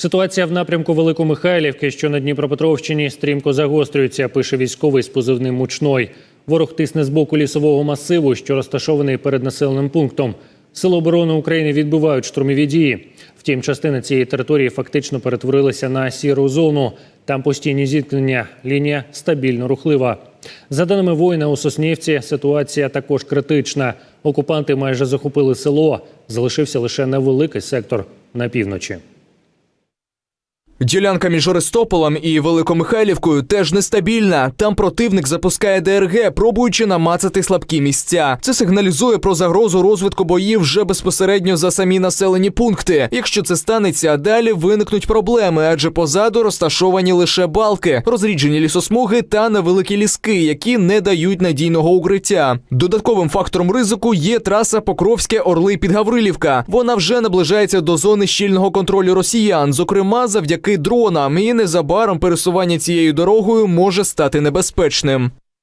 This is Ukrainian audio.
Ситуація в напрямку Великомихайлівки, що на Дніпропетровщині, стрімко загострюється, пише військовий з позивним Мучной. Ворог тисне з боку лісового масиву, що розташований перед населеним пунктом. Сили оборони України відбивають штурмові дії. Втім, частина цієї території фактично перетворилася на сіру зону. Там постійні зіткнення, лінія стабільно рухлива. За даними воїна у Соснівці, ситуація також критична. Окупанти майже захопили село. Залишився лише невеликий сектор на півночі. Ділянка між Ористополем і Великомихайлівкою теж нестабільна. Там противник запускає ДРГ, пробуючи намацати слабкі місця. Це сигналізує про загрозу розвитку боїв вже безпосередньо за самі населені пункти. Якщо це станеться, далі виникнуть проблеми, адже позаду розташовані лише балки, розріджені лісосмуги та невеликі ліски, які не дають надійного укриття. Додатковим фактором ризику є траса Покровське Орли Підгаврилівка. Вона вже наближається до зони щільного контролю росіян, зокрема завдяки і незабаром пересування цією дорогою може стати небезпечним.